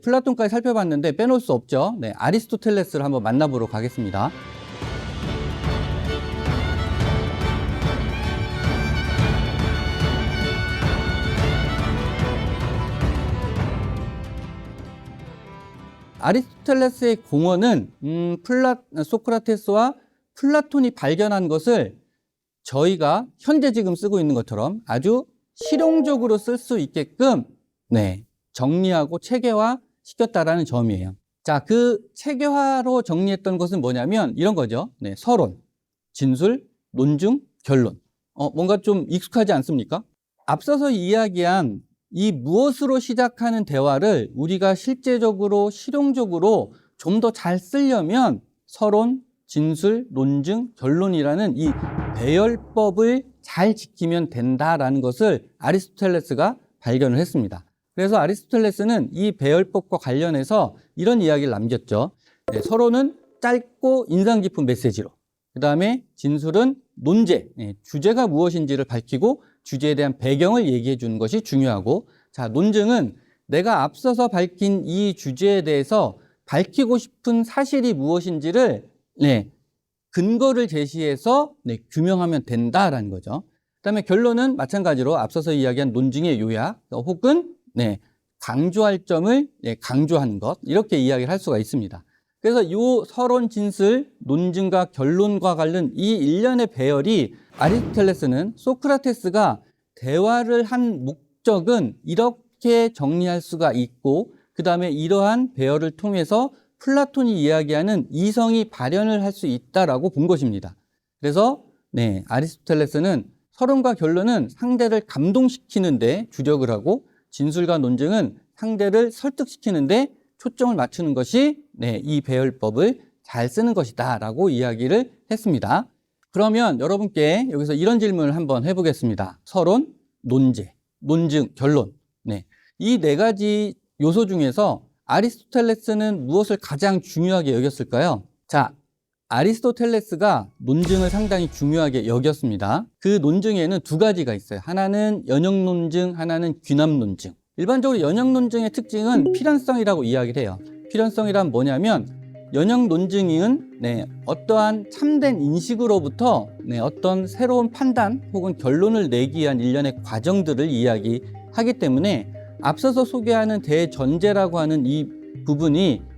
플라톤까지 살펴봤는데 빼놓을 수 없죠. 네, 아리스토텔레스를 한번 만나보러 가겠습니다. 아리스토텔레스의 공헌은 음, 플라, 소크라테스와 플라톤이 발견한 것을 저희가 현재 지금 쓰고 있는 것처럼 아주 실용적으로 쓸 수 있게끔 네, 정리하고 체계화 시켰다라는 점이에요. 자, 그 체계화로 정리했던 것은 뭐냐면 이런 거죠. 네, 서론, 진술, 논증, 결론. 어, 뭔가 좀 익숙하지 않습니까? 앞서서 이야기한 이 무엇으로 시작하는 대화를 우리가 실제적으로 실용적으로 좀 더 잘 쓰려면 서론, 진술, 논증, 결론이라는 이 배열법을 잘 지키면 된다라는 것을 아리스토텔레스가 발견을 했습니다. 그래서 아리스토텔레스는 이 배열법과 관련해서 이런 이야기를 남겼죠. 네, 서론은 짧고 인상 깊은 메시지로, 그 다음에 진술은 논제, 네, 주제가 무엇인지를 밝히고 주제에 대한 배경을 얘기해 주는 것이 중요하고, 자, 논증은 내가 앞서서 밝힌 이 주제에 대해서 밝히고 싶은 사실이 무엇인지를 네, 근거를 제시해서 네, 규명하면 된다라는 거죠. 그다음에 결론은 마찬가지로 앞서서 이야기한 논증의 요약 혹은 네, 강조할 점을 네, 강조하는 것 이렇게 이야기를 할 수가 있습니다. 그래서 이 서론 진술, 논증과 결론과 관련 이 일련의 배열이 아리스토텔레스는 소크라테스가 대화를 한 목적은 이렇게 정리할 수가 있고 그 다음에 이러한 배열을 통해서 플라톤이 이야기하는 이성이 발현을 할 수 있다라고 본 것입니다. 그래서 네, 아리스토텔레스는 서론과 결론은 상대를 감동시키는데 주력을 하고 진술과 논증은 상대를 설득시키는데 초점을 맞추는 것이 네, 이 배열법을 잘 쓰는 것이다 라고 이야기를 했습니다. 그러면 여러분께 여기서 이런 질문을 한번 해보겠습니다. 서론, 논제, 논증, 결론. 네, 이 네 가지 요소 중에서 아리스토텔레스는 무엇을 가장 중요하게 여겼을까요? 자, 아리스토텔레스가 논증을 상당히 중요하게 여겼습니다. 그 논증에는 두 가지가 있어요. 하나는 연역 논증, 하나는 귀납 논증. 일반적으로 연역 논증의 특징은 필연성이라고 이야기를 해요. 필연성이란 뭐냐면 연역 논증은 네, 어떠한 참된 인식으로부터 네, 어떤 새로운 판단 혹은 결론을 내기 위한 일련의 과정들을 이야기하기 때문에 앞서서 소개하는 대전제라고 하는 이 부분이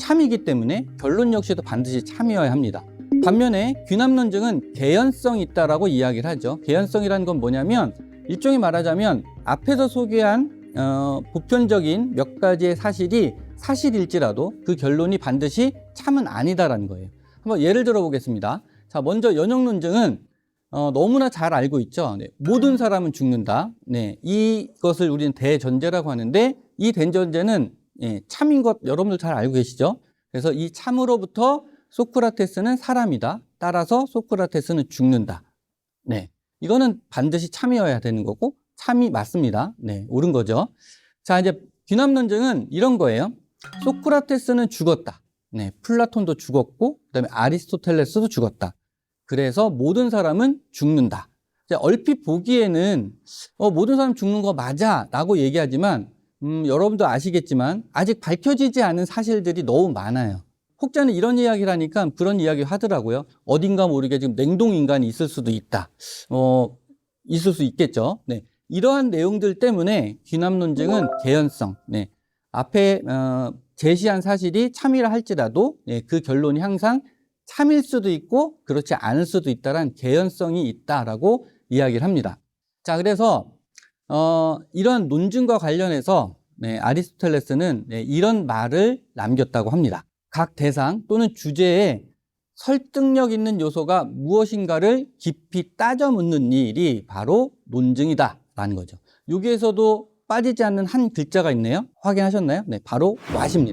참이기 때문에 결론 역시도 반드시 참이어야 합니다. 반면에 귀납론증은 개연성이 있다라고 이야기를 하죠. 개연성이라는 건 뭐냐면 일종의 말하자면 앞에서 소개한 어, 보편적인 몇 가지의 사실이 사실일지라도 그 결론이 반드시 참은 아니다라는 거예요. 한번 예를 들어 보겠습니다. 자, 먼저 연역론증은 어, 너무나 잘 알고 있죠. 네, 모든 사람은 죽는다. 네, 이것을 우리는 대전제라고 하는데 이 대전제는 예, 참인 것 여러분들 잘 알고 계시죠? 그래서 이 참으로부터 소크라테스는 사람이다. 따라서 소크라테스는 죽는다. 네. 이거는 반드시 참이어야 되는 거고 참이 맞습니다. 네, 옳은 거죠. 자, 이제 귀납론증은 이런 거예요. 소크라테스는 죽었다. 네, 플라톤도 죽었고 그다음에 아리스토텔레스도 죽었다. 그래서 모든 사람은 죽는다. 얼핏 보기에는 어, 모든 사람 죽는 거 맞아라고 얘기하지만 음, 여러분도 아시겠지만 아직 밝혀지지 않은 사실들이 너무 많아요. 혹자는 이런 이야기를 하니까 그런 이야기 하더라고요. 어딘가 모르게 지금 냉동 인간이 있을 수도 있다. 어, 있을 수 있겠죠. 네. 이러한 내용들 때문에 귀납 논쟁은 개연성. 네. 앞에 어, 제시한 사실이 참이라 할지라도 네, 그 결론이 항상 참일 수도 있고 그렇지 않을 수도 있다란 개연성이 있다라고 이야기를 합니다. 자, 그래서 어, 이런 논증과 관련해서 네, 아리스토텔레스는 네, 이런 말을 남겼다고 합니다. 각 대상 또는 주제에 설득력 있는 요소가 무엇인가를 깊이 따져 묻는 일이 바로 논증이다라는 거죠. 여기에서도 빠지지 않는 한 글자가 있네요. 확인하셨나요? 네, 바로 왓입니다.